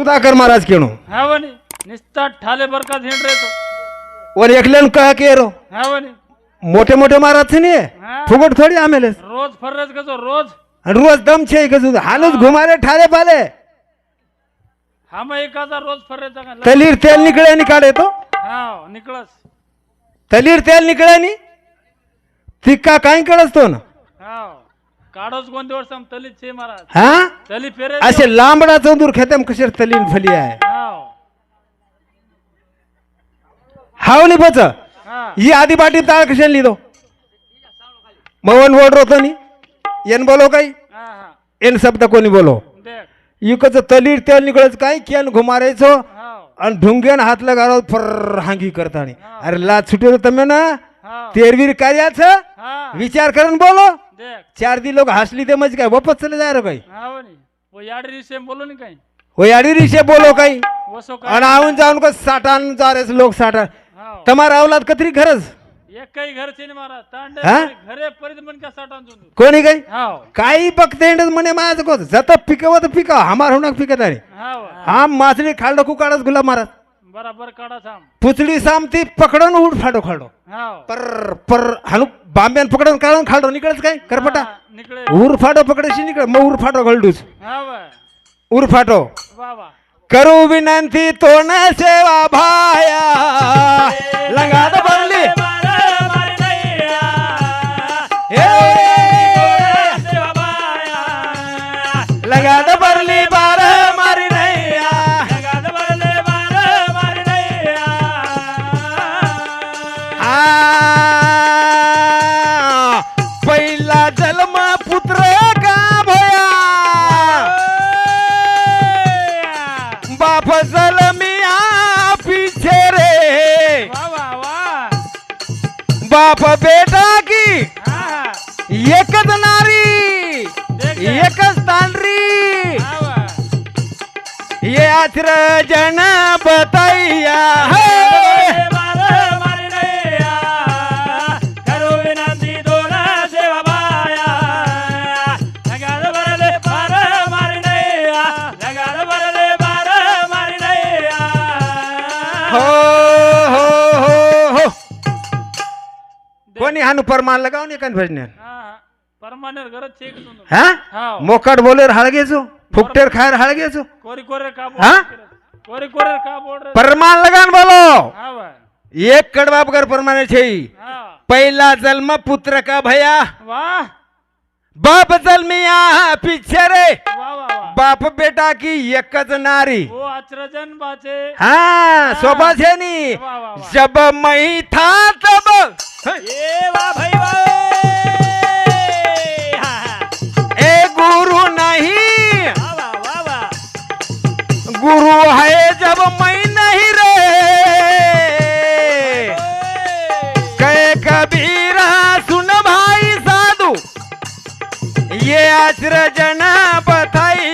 सुधाकर महाराज केणो हवनी निस्ता ठाले बरका रे तो और एकल्यान कहा के रो हवनी मोठे मोठे महाराज छे ने फुगट थोडी आमेले रोज फरज कजो रोज आणि रोज दम छे का हालच घुमारे ठाले पाले हा एकाचा रोज फरज का तलीर तेल निकळे नि काढे तो हाव निकळस तलीर तेल निकळे नि तिक्का काय कळस तो ना असे लांबड़ा चंदूर खेतम कशर तलीन फलिया है हाव. नि नहीं बच ये आधी पाटी ताळ कशाने लिहितो? मवन वोड होतो नि? येन बोलो काही? येन शब्द कोणी बोलो? इकच तलीर तेल निकळच काय केन घुमारायचो? आणि ढुंग्यान हातला गारो फर हांगी करतानी. अरे लाच सुटे तो तमे ना तेरवीर कार्याच? विचार करून बोलो. चार दी लोग हसली ते मज काय? वापस चले जाय रहे काही. वो यार बोलो नहीं कहीं. याडी रिशे बोलो काही. वो सो आणि का आवून जाऊन साठान जा रे लोक साठा तुम्हारा औलाद कतरी खरंच एक काही घर से मारा तांडे हाँ? घरे का साटान काही? हाँ काही म्हणे माझं कोण? जत पिकवत पिका हमार होणार पिकत आहे हाँ आम मासरी कुकाडच गुलाब मारत बराबर काढा थांब पुचडी सामती पकडून उठ फाडो खाडो हाव पर पर हाणू बांब्यान पकडून काढून खाडो निकळच काय करपटा हा, निकळे उर फाटो पकडेशी निकळ मग उर फाटो घालडूच हाव उर फाटो वा वा करू विनंती तो न सेवा ये आचर जन बताइया है। हो हो हो हो। कोणी हानु परमान लगावून एकान भजन्यान परमानेर गरज छे की तुनु हा? मोकाट बोलेर हळगेचो फुकटेर खायर हळगेचो कोरी कोरे का हा? बोल कोरी कोरे का बोल परमान लगान बोलो. हाव एक कडबाब कर परमाने छे हा. पहिला जन्म पुत्र का भया? वाह. बाप जन्मिया पीछे रे. वाह वाह वाह. बाप बेटा की एकच नारी. वो अचरजन बाचे. हाँ शोभा छे नी वाह वाह वाह. जब मैं था तब. ए वाह भाई वाह गुरु है जब मैं नहीं रे। कहे कबीरा सुन भाई साधु ये अचरजना बथैया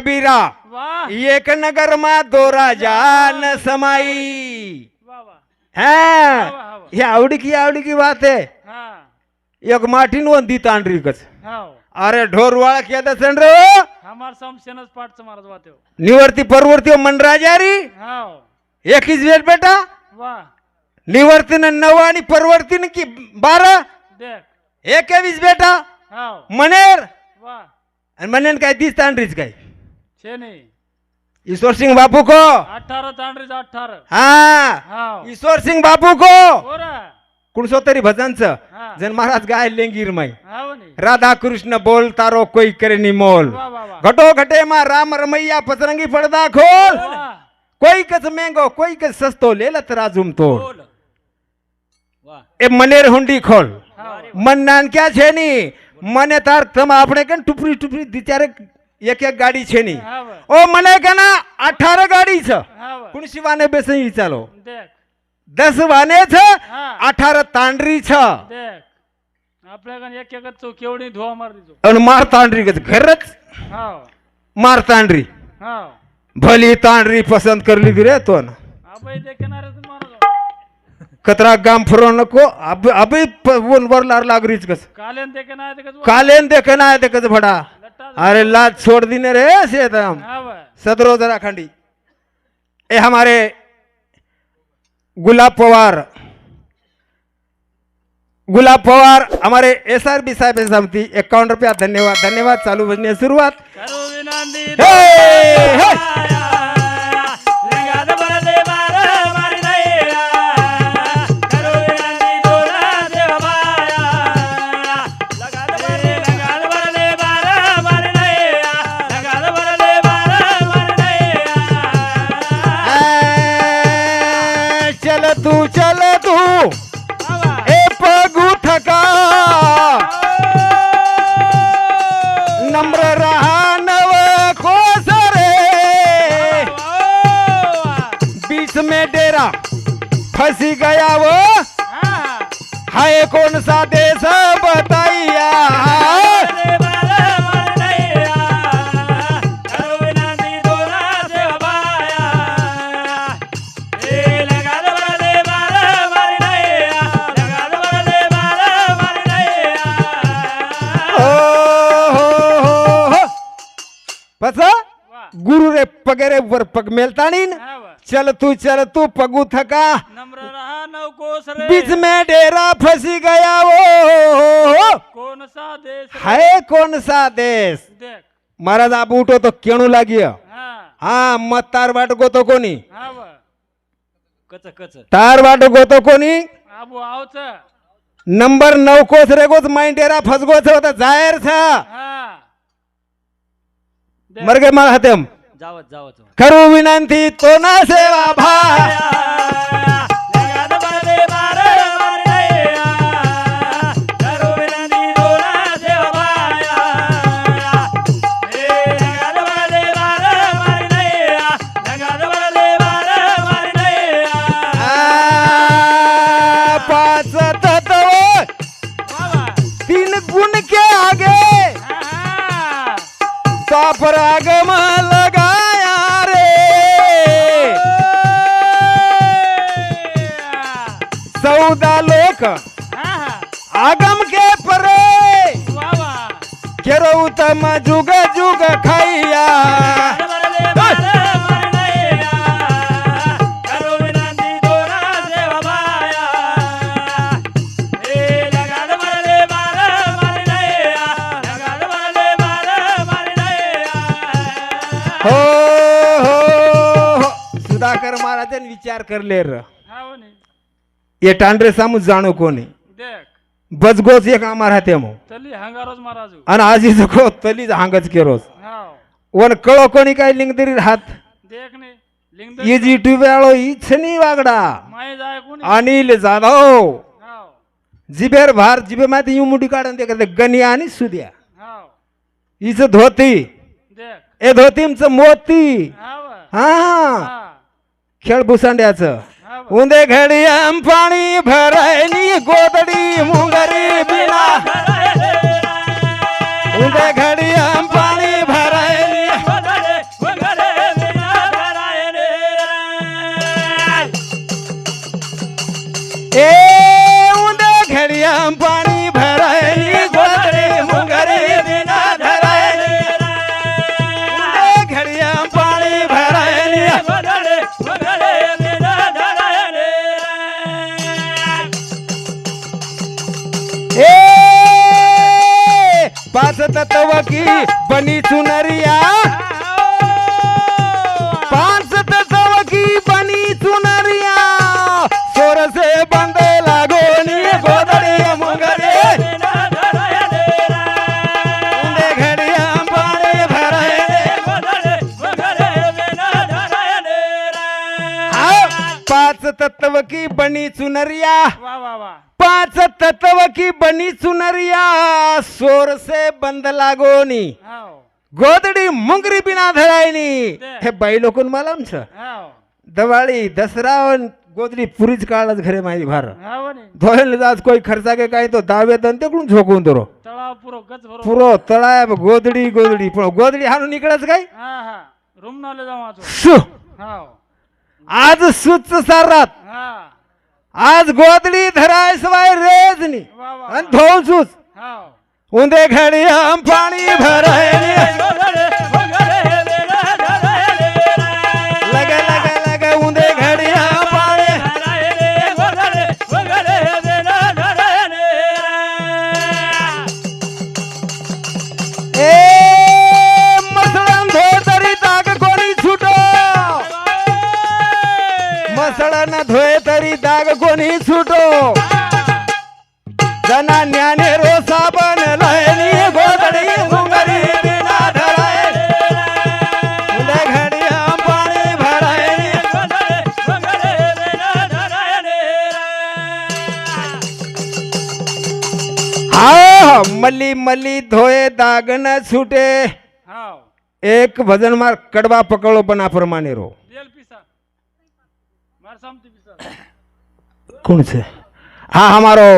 कबीरा। एक नगर मा दो राजा न समाई। हाँ ये आवडी की आवडी की बात है। एक माठीन वंदी तांडरी कच अरे ढोर वाळा केदा सण रे. हमार समशेनच पाठचं महाराज वाते निवर्ती परवर्ती मनराजारी हाव एकीच वेळ बेटा। निवर्तीन नऊ आणि परवर्तीन की बारा। एकेवीस बेटा। मनेर। आणि मनेन काय तीस तांडरीच काय? ईश्वर सिंह बापू को। अठारह ईश्वर सिंह बापू को। कुणसोतरी भजन भजनच। जन महाराज गाय लेंगीर मई। राधा कृष्ण बोल तारो कोई करे निमोल घटो घटे मा राम रमैया पतरंगी पड़दा खोल। कोई कस मेंगो कोई कस सस्तो ले लत राजुम तो ए मनेर हुंडी खोल। मन नान क्या छे नी मने तार तम आपने कन टुपरी टुपरी दिचारे एक एक गाडी छे ओ मने के ना अठारह गाड़ी छ कुण वाने बेसे ही चलो दस वाने छ अठारह तांडरी छ आपल्याकडे एक एकच मार तांडरी घरच मार तांडरी. भली तांडरी पसंत करली ती रे तो ना कतरा गाम फिरो नको. अभी अभी वन वर लार लागरीच कस कालेन देखना आहे ते कालेन देखे ना ते कस भडा अरे लाज छोड़ दीने रे से एकदम वा सदरो जरा खंडी. ये हमारे गुलाब पवार. गुलाब पवार हमारे एस आर बी साहेब समिति इक्यावन रुपया धन्यवाद धन्यवाद चालू बजने शुरुआत. गुरु रे पगेरे वर पग मेलता नहीं न? हा वा. चल तू चल तू पगू थका. नम्र रहा नवकोस रे. बीच में डेरा फंसी गया वो कौन सा देश रे? है कौन सा देश? देख. महाराज आप उठो तो केणू लागिय हा. हा मत तार वाट गोतो कोणी हा वा. कच कच. तार वाट गोतो कोणी आबू आवच नंबर नऊ कोस रे गोच माइन डेरा फसगो छ होता जाहेर छ हा. देख. मरगे मग हतेम. जावत जावत करू विनंती तो ना सेवा भा आगम के परे। केरो तम जुग जुग खाइया हो हो हो. सुधाकर महाराजन विचार करले र ये टांडरे सामू जाणू कोणी. बजगोच एक आम्हा राहते मग तली हंगारोज महाराजू. आणि आजी जखो तलीच हांगच केरोस हाव. वन कळो कोणी काय लिंग तरी राहत देख ने लिंग ये जी टुब्याळो इच्छनी वागडा. माय जाय कोणी? अनिल जाधव. हाव. जिबेर भार जिबे माती यू मुडी काढून ते करते गनिया आणि सुद्या. हाव. हिच धोती. देख. ए धोतीमच मोती. हाव. हा. हा. खेळ भुसांड्याचं. उंदे घडी आम पाणी भरायली गोदडी मुंगरी बिना उंदे घडी बनी चुनरिया। वा वा वा. पांच तत्व की बनी चुनरिया। सोर से बंद लागोनी। गोदडी मुंगरी बिना धरायनी। हे बाई लोकून मला आमचं. दिवाळी दसरा गोदडी पुरीच काळाच घरे माहिती भार. धोयल जात कोई खर्चा के काय तो दावे दन तिकडून झोकून दरो पुरो तळाय गोदडी गोदडी पण गोदडी हाणून इकडच काय? रूम नाले जाऊ आतो सु हाव. आज सुच सारात. आज गोदडी धराय सवाय रेजनी. आणि धोल सुच हाव. उंदे घडी पाणी भरायनी ના ધોય તરી દાગ કોની છૂટો. જના ન્યાને રો સાબન લહેની ગોદડી સુંગરી મલી મલી ધોયે દાગ ન છૂટે. એક ભજનમાં કડવા પકડો પણ આ પ્રમાણે રહો. કોણ છે? હા અમારો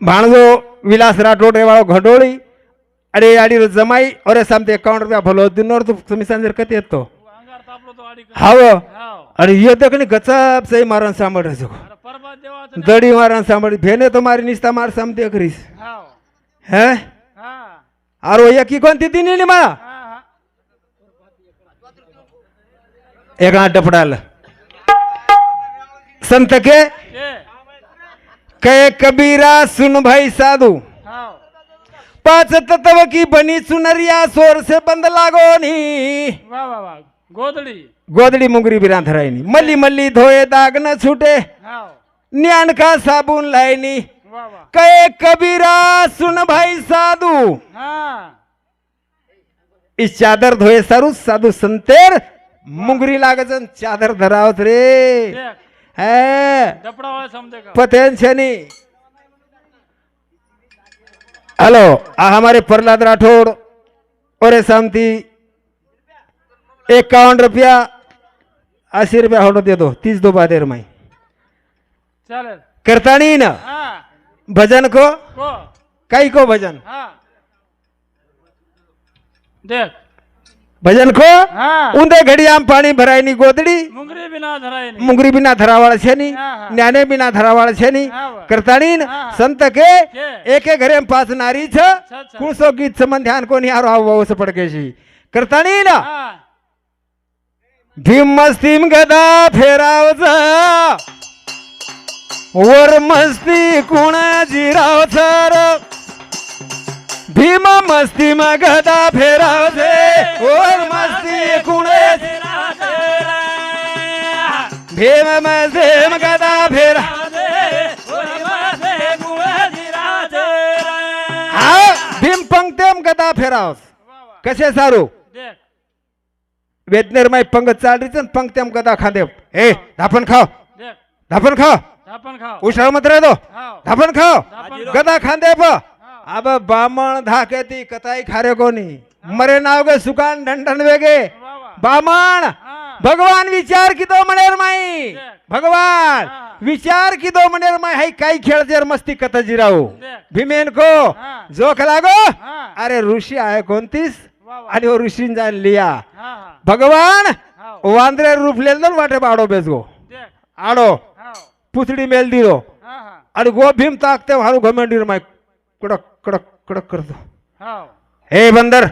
ભાણજો વિલાસ રાઠોડ વાળો ઘડોળી અરે આડી જમાઈ અરે સામે એકાવન રૂપિયા ભલો દિનોર તું તમે સાંજે કતે હતો હાવ. અરે યો દેખ ને ગચાપ સહી મારણ સાંભળે છો. દડી મારણ સાંભળી. ભેને તો મારી નિષ્ઠા માર સામે દેખ રીશ હે? આરો એકી કોણ દીધી ને માં? એકણા ટપડાલા संत के कहे कबीरा सुन भाई साधु। पाच तत्व की बनी सुनरिया सोर से बंद लागो नी। वा वा वा गोदडी गोदडी मुंगरी बिरा धरायनी मल्ली मल्ली धोए दाग न छूटे। ज्ञान का साबुन लायनी कहे कबीरा सुन भाई साधु। इस चादर धोए सारू साधु संतेर। मुंगरी लागजन चादर धरावत रे। देख है डपडा वाला समझे का पतेन छनी हेलो आ हमारे प्रहलाद राठौड़ और शांति इक्यावन रुपया अस्सी रुपया होटो दे दो तीस दो बादेर में चालेल करता नहीं ना हा भजन को को कई को भजन हा देख भजन को उंदे घड़ी आम पानी भराई नी गोदड़ी मुंगरी बिना धराई नी मुंगरी बिना धरावाल छे नी न्याने बिना धरावाल छे नी करतानी संत के एक एक घरे पास नारी छ कुसो गीत समन ध्यान को नहीं आ रहा वो से पड़ के जी करतानी ना भीम मस्तीम गदा फेरावचा वर मस्ती कुणा जिरावचा भीम मस्ती मगदा फेरावे और मस्ती कुणे भीम मस्ती मगदा फेरा हा भीम पंक्तेम गदा फेराव. कसे सारू? वेदनिर्मय पंगत चालरीच पंक्तेम गदा खांदेव ए धापण खाव धापण खाव उशाळ मंत्र येतो. धापण खाव गदा खांदे खांदेव આબા બામણ ધાકેતી કતાઈ ખારે કોની? મરે નાવગે સુકાન ઢંઢન વેગે. બામણ ભગવાન વિચાર કીધો મણેર માઈ. ભગવાન વિચાર કીધો મનેરમાં હઈ કાઈ ખેળ જેર મસ્તી કત જીરાવું. ભીમેન કો જોખ લાગો. અરે ઋષિ આય કોંતીસ. અને ઓ ઋષિન જાન લિયા. ભગવાન વાંદરે રૂપ લેલદો વાટે બાડો બેસગો આડો. પૂછડી મેલ દીરો. અને ગો ભીમ તાકતે હારું ગમેન્ડીરમાં गो कडक कडक कडक करतो. हाव. हे बंदर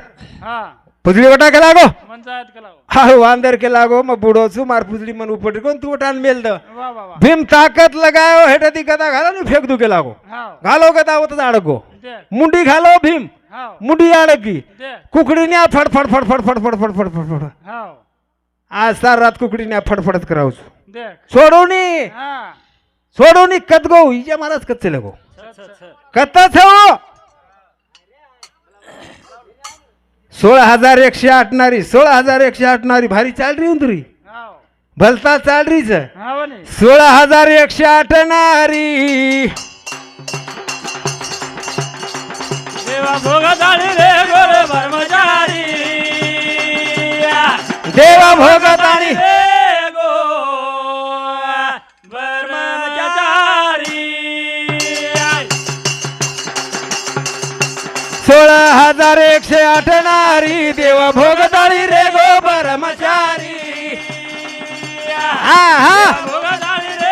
हा. पुतळी वटा के लागो? पंचायत केला हा वांदर के लागो मग बुडो छु मार पुतळी मन उपट कोण तू वटान मेल द? वा वा वा. भीम ताकत लगायो हेटा ती गदा घाला नी फेक दू के लागो. हाव. घालो गदा होत अडगो देख मुंडी घालो भीम. हाव. मुंडी अडकी देख कुकडीने फड फड फड फड फड फड फड फड फड फड. हाव. आज सार रात कुकडीने फडफडत करावच. देख. सोडवणी हा. सोडवणी कत गो हिच्या महाराज कच्चे लगो. छ कत हो? सोळा हजार एकशे आठणारी सोळा हजार एकशे आठणारी भारी चालरी उंदरी भलता चालरीच. सोळा हजार एकशे आठणारी. देवा भोगत आणि हजार एकशे आठ नारी देव भोगताळी रे गो परमचारी हा हा.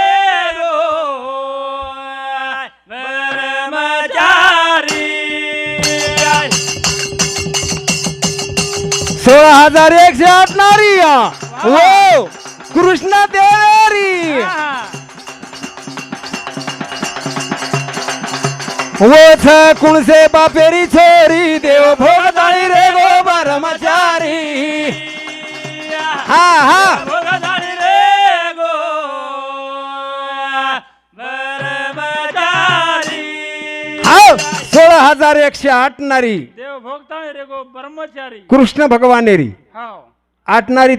सोळा हजार एकशे आठ नारी हो. कृष्ण देवेरी वोछ कुणसे बापेरी छोरी देव भोगताळी रे गो परमचारी हा हा भोगदारी रे गो ब्रह्मचारी हा सोळा हजार एकशे आठ नारी देव भोगताळी रे गो ब्रह्मचारी कृष्ण भगवानेरी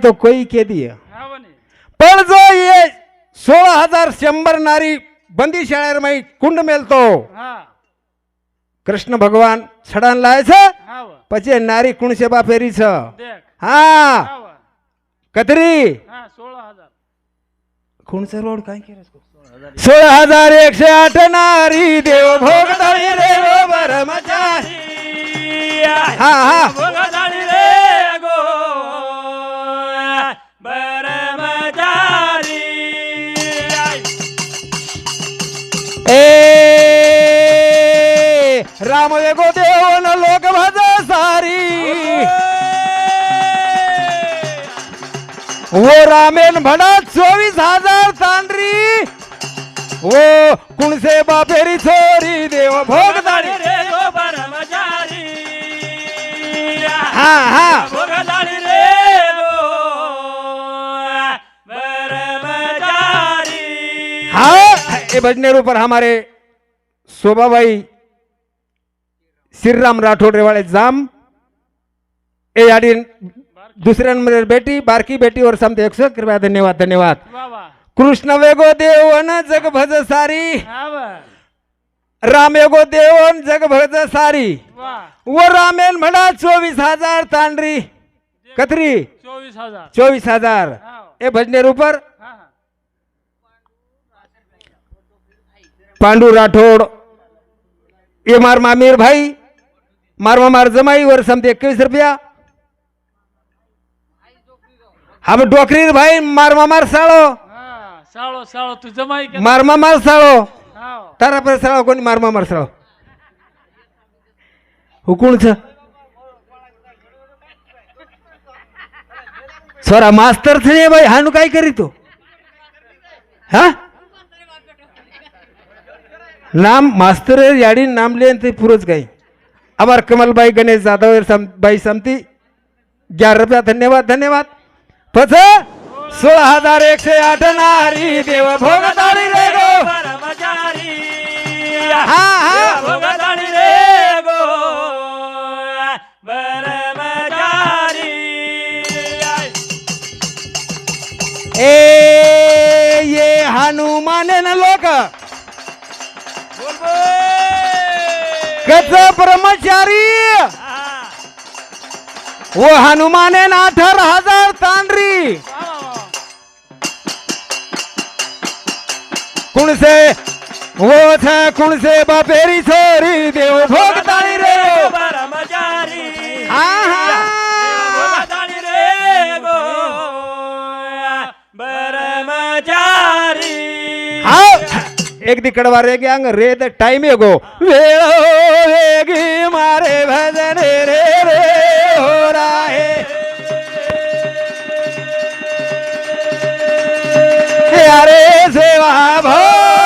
तो कोई केदी पण जो ये सोळा हजार शंभर नारी बंदी शाळेर माई कुंड मेलतो કૃષ્ણ ભગવાન છડાન લાવે છે પછી નારી કુણસેબા ફેરી છે હા કતરી કુણસે રોડ કાઈ કે સોળ હજાર એકસો આઠ નારી દેવ ભોગ ધરી દેવો બ્રહ્મચારી હા હા वेगो देवन लोक भज सारी. वो रामेन म्हणा चोवीस हजार तांडरी वो कुणसे बा फेरी छोरी देव भोग रे गो ब्रह्मचारी. हा हा. भोगदारी रे गो ब्रह्मचारी. हाँ ये भजनेर ऊपर हमारे शोभा भाई श्रीराम राठोड रेवाड़े जाम. ए याडी दुसऱ्या नंबर बेटी बारकी बेटी और समते एक सौ कृपया धन्यवाद धन्यवाद. कृष्ण वेगो देवन जग भज सारी हाव राम वेगो देवन जग भज सारी. वा. रामेन म्हणा चोवीस हजार तांडरी. कतरी चोवीस हजार. चोवीस हजार. ए हा हा. पांडू राठोड. ये मार मामीर भाई. मारवा मार जमाई वर समते एकवीस रुपया. हम डोकरीर भाई मारमा मार साळो. हा साळो साळो तू जमाई मारमा मार साळो. तारा पर साळो कोणी मारमा मार साळो. हुकुण छ सोरा मास्तर थणे भाई हानु काय करी तो? हा? नाम मास्तर याडी नाम लेन ते पुरच काही. अमर कमलबाई गणेश जाधव सम बाई समती ग्यारह रुपया धन्यवाद धन्यवाद। पच सोळा हजार एकशे आठ नारी देव भोग रे गो। हा हा। रे गो। ए ये हनुमाने न लोक। बोल बोल। कच ब्रह्मचारी हा वो हनुमाने न अठार हजार तांडरी वा, वा, वा. कुण से वो छ कुण से बापेरी छोरी देव भोग एक दिकडवा रे ग्यांग रे द टाइम गो। वेळ वेगी मारे भजन रे रे, हो राहे। अरे सेवा भो